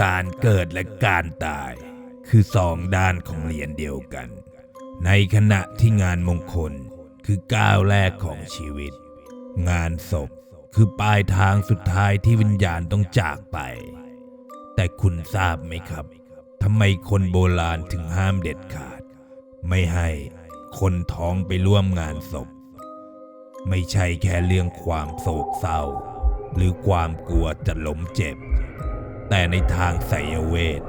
การเกิดและการตาย คือสองด้านของเหรียญเดียวกัน ในขณะที่งานมงคลคือก้าวแรกของชีวิต งานศพคือปลายทางสุดท้ายที่วิญญาณต้องจากไป แต่คุณทราบไหมครับทำไมคนโบราณถึงห้ามเด็ดขาด ไม่ให้คนท้องไปร่วมงานศพ ไม่ใช่แค่เรื่องความโศกเศร้า หรือความกลัวจะล้มเจ็บ แต่ในทางไสยเวท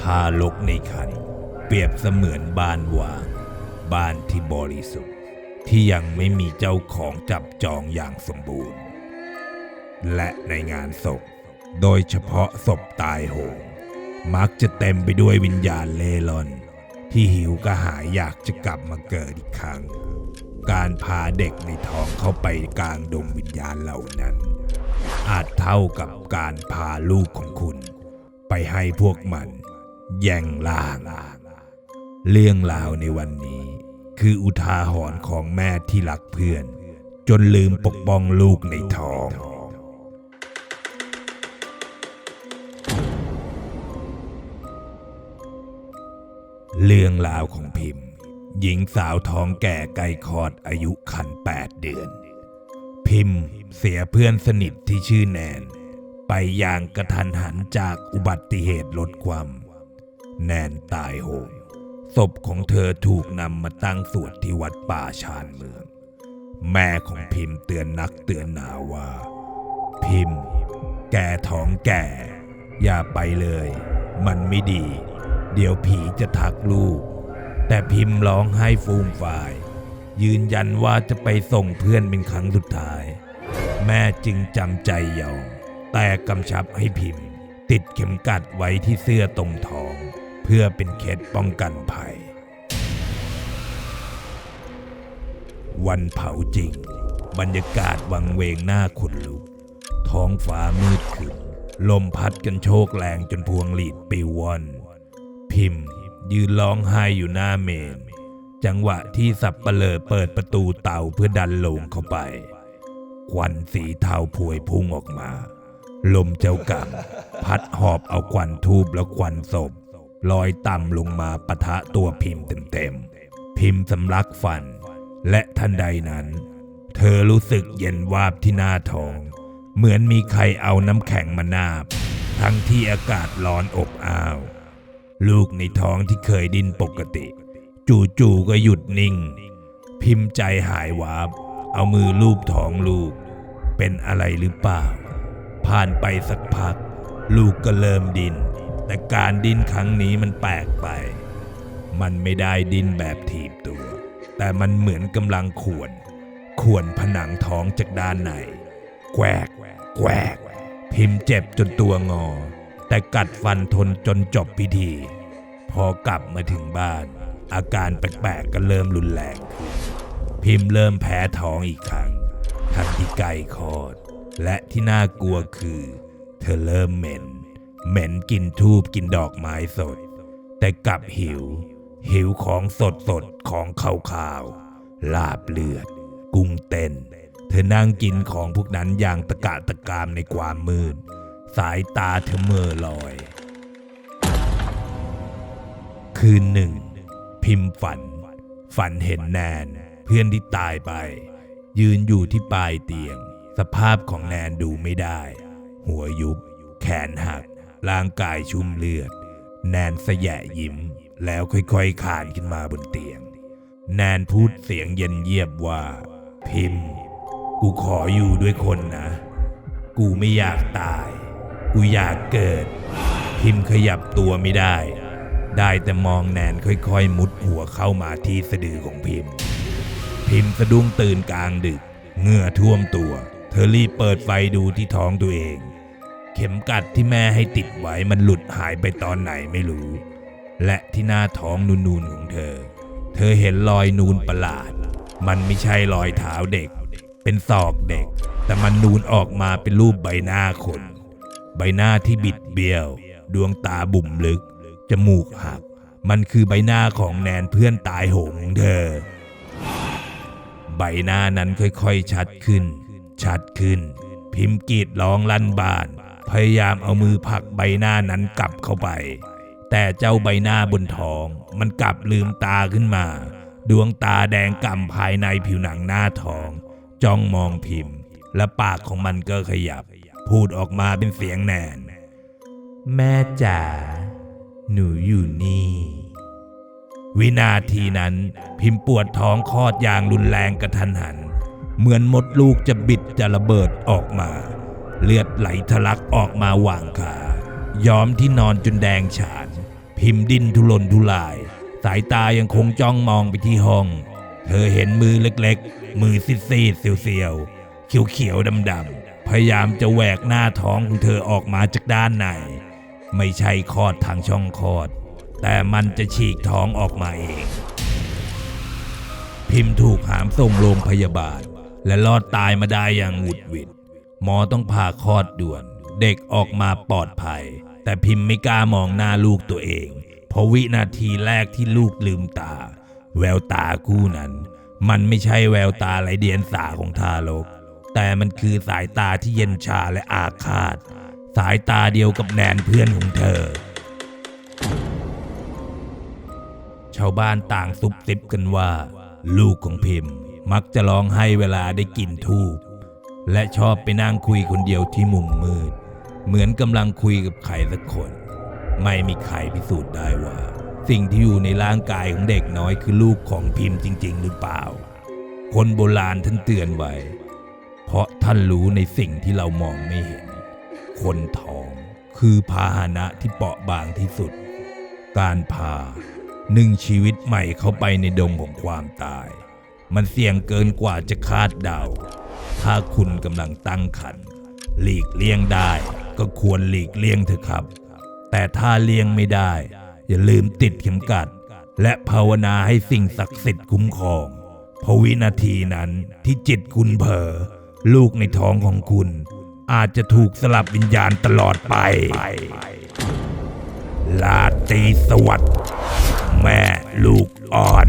ทารกในคันเปรียบเสมือนบ้านวาง บ้านที่บริสุทธิ์ ที่ยังไม่มีเจ้าของจับจองอย่างสมบูรณ์ และในงานศพ โดยเฉพาะศพตายโหงมักจะเต็มไปด้วยวิญญาณเล่ร่อน ที่หิวกระหายอยากจะกลับมาเกิดอีกครั้ง การพาเด็กในท้องเข้าไปกลางดงวิญญาณเหล่านั้น อาจเท่ากับการพาลูกของคุณ ไปให้พวกมันแย่งล่างเรื่องราวในวันนี้ คืออุทาหรณ์ของแม่ที่รักเพื่อน จนลืมปกป้องลูกในท้อง เรื่องราวของพิมพ์ หญิงสาวท้องแก่ไกลคอดอายุคันแปดเดือน พิมพ์เสียเพื่อนสนิทที่ชื่อแนน ไปอย่างกระทันหันจากอุบัติเหตุรถความ แนนตายโหงศพของเธอถูกนำมาตั้งสวดที่วัดป่าชานเมือง แม่ของพิมพ์เตือนนักเตือนหนาว่า พิมพ์ แกท้องแก่ อย่าไปเลย มันไม่ดี เดี๋ยวผีจะทักลูก แต่พิมพ์ร้องไห้ฟูมฟาย ยืนยันว่าจะไปส่งเพื่อนเป็นครั้งสุดท้าย แม่จึงจำใจยอมแต่กำชับให้พิมพ์ ติดเข็มกัดไว้ที่เสื้อตรงท้อง เพื่อเป็นเคล็ดป้องกันภัย วันเผาจริง บรรยากาศวังเวงหน้าขนลุก ท้องฟ้ามืดขึ้น ลมพัดกันโชกแรงจนพวงหลีดปิววอน พิมพ์ยืนร้องไห้อยู่หน้าเมน จังหวะที่สับเปลอเปิดประตูเตาเพื่อดันลงเข้าไป ควันสีเทาพวยพุ่งออกมา ลมเจ้ากรรมพัดหอบเอาควันทูบและควันศพลอยต่ำลงมาปะทะตัวพิมพ์เต็มๆ พิมพ์สำลักฟัน และทันใดนั้น เธอรู้สึกเย็นวาบที่หน้าท้อง เหมือนมีใครเอาน้ำแข็งมานาบ ทั้งที่อากาศร้อนอบอ้าว ลูกในท้องที่เคยดิ้นปกติ จู่ๆก็หยุดนิ่ง พิมพ์ใจหายวาบ เอามือลูบท้องลูก เป็นอะไรหรือเปล่า ผ่านไปสักพัก ลูกก็เริ่มดิน แต่การดิ้นครั้งนี้มันแปลกไป มันไม่ได้ดิ้นแบบถีบตัว แต่มันเหมือนกำลังขวนขวนผนังท้องจากด้านในแกวกแกวก พิมพ์เจ็บจนตัวงอ แต่กัดฟันทนจนจบพิธี พอกลับมาถึงบ้าน อาการแปลกๆก็เริ่มรุนแรงขึ้นพิมพ์เริ่มแพ้ท้องอีกครั้งทั้งที่ไก่คลอด และที่น่ากลัวคือ เธอเริ่มเหม็น เหม็นกินทูบกินดอกไม้สด แต่กลับหิว หิวของสดสดของขาวๆลาบเลือด กุ้งเต้น เธอนั่งกินของพวกนั้นอย่างตะกะตะกามในความมืด สายตาเธอเมื่อลอย คืนหนึ่ง พิมพ์ฝัน ฝันเห็นแนน เพื่อนที่ตายไป ยืนอยู่ที่ปลายเตียง สภาพของแนนดูไม่ได้ หัวยุบ แขนหัก ร่างกายชุ่มเลือด แนนสยะยิ้ม แล้วค่อยๆคลานขึ้นมาบนเตียง แนนพูดเสียงเย็นเยียบว่า พิมพ์ กูขออยู่ด้วยคนนะ กูไม่อยากตาย กูอยากเกิด พิมพ์ขยับตัวไม่ได้ ได้แต่มองแนนค่อยๆ มุดหัวเข้ามาที่สะดือของพิมพ์ พิมพ์สะดุ้งตื่นกลางดึกเหงื่อท่วมตัว เธอรีบเปิดไฟดูที่ท้องตัวเอง เข็มกัดที่แม่ให้ติดไว้มันหลุดหายไปตอนไหนไม่รู้ และที่หน้าท้องนูนๆของเธอ เธอเห็นรอยนูนประหลาด มันไม่ใช่รอยเท้าเด็ก เป็นศอกเด็ก แต่มันนูนออกมาเป็นรูปใบหน้าคน ใบหน้าที่บิดเบี้ยว ดวงตาบุ่มลึก จมูกหัก มันคือใบหน้าของแนนเพื่อนตายโหงเธอ ใบหน้านั้นค่อยๆชัดขึ้น ชัดขึ้น พิมพ์กีดร้องลั่นบาน พยายามเอามือผลักใบหน้านั้นกลับเข้าไป แต่เจ้าใบหน้าบนท้อง มันกลับลืมตาขึ้นมา ดวงตาแดงก่ำภายในผิวหนังหน้าท้อง จ้องมองพิมพ์ และปากของมันก็ขยับ พูดออกมาเป็นเสียงแนน แม่จ๋า หนูอยู่นี่ วินาทีนั้นพิมพ์ปวดท้องคลอดอย่างรุนแรงกระทันหัน เหมือนมดลูกจะบิดจะระเบิดออกมา เลือดไหลทะลักออกมาหว่างขาย้อมที่นอนจนแดงฉาน พิมพ์ดิ้นทุรนทุราย สายตายังคงจ้องมองไปที่ห้อง เธอเห็นมือเล็กๆ มือซีดๆเสียวๆเขียวๆดำๆพยายามจะแหวกหน้าท้องของเธอออกมาจากด้านใน ไม่ใช่คลอดทางช่องคลอด แต่มันจะฉีกท้องออกมาเอง พิมพ์ถูกหามส่งโรงพยาบาล และรอดตายมาได้อย่างหวุดหวิดหมอต้องผ่าคลอดด่วน เด็กออกมาปลอดภัย แต่พิมพ์ไม่กล้ามองหน้าลูกตัวเอง เพราะวินาทีแรกที่ลูกลืมตา แววตาคู่นั้น มันไม่ใช่แววตาไรเดียนสาของทารกแต่มันคือสายตาที่เย็นชาและอาฆาต สายตาเดียวกับแนนเพื่อนของเธอ ชาวบ้านต่างซุบซิบกันว่า ลูกของพิมพ์ มักจะร้องไห้เวลาได้กลิ่นทูบและชอบไปนั่งคุยคนเดียวที่มุมมืด เหมือนกำลังคุยกับใครสักคน ไม่มีใครพิสูจน์ได้ว่า สิ่งที่อยู่ในร่างกายของเด็กน้อยคือลูกของพิมพ์จริง ๆ หรือเปล่า คนโบราณท่านเตือนไว้ เพราะท่านรู้ในสิ่งที่เรามองไม่เห็น คนท้องคือพาหนะที่เปราะบางที่สุด การพาหนึ่งชีวิตใหม่เข้าไปในดงของความตาย มันเสี่ยงเกินกว่าจะคาดเดา ถ้าคุณกำลังตั้งครรภ์หลีกเลี่ยงได้ ก็ควรหลีกเลี่ยงเถอะครับ แต่ถ้าเลี่ยงไม่ได้ อย่าลืมติดเข็มกัด และภาวนาให้สิ่งศักดิ์สิทธิ์คุ้มครองเพราะวินาทีนั้นที่จิตคุณเผลอลูกในท้องของคุณ อาจจะถูกสลับวิญญาณตลอดไป ลาตรีสวัสดิ์แม่ลูกอ่อน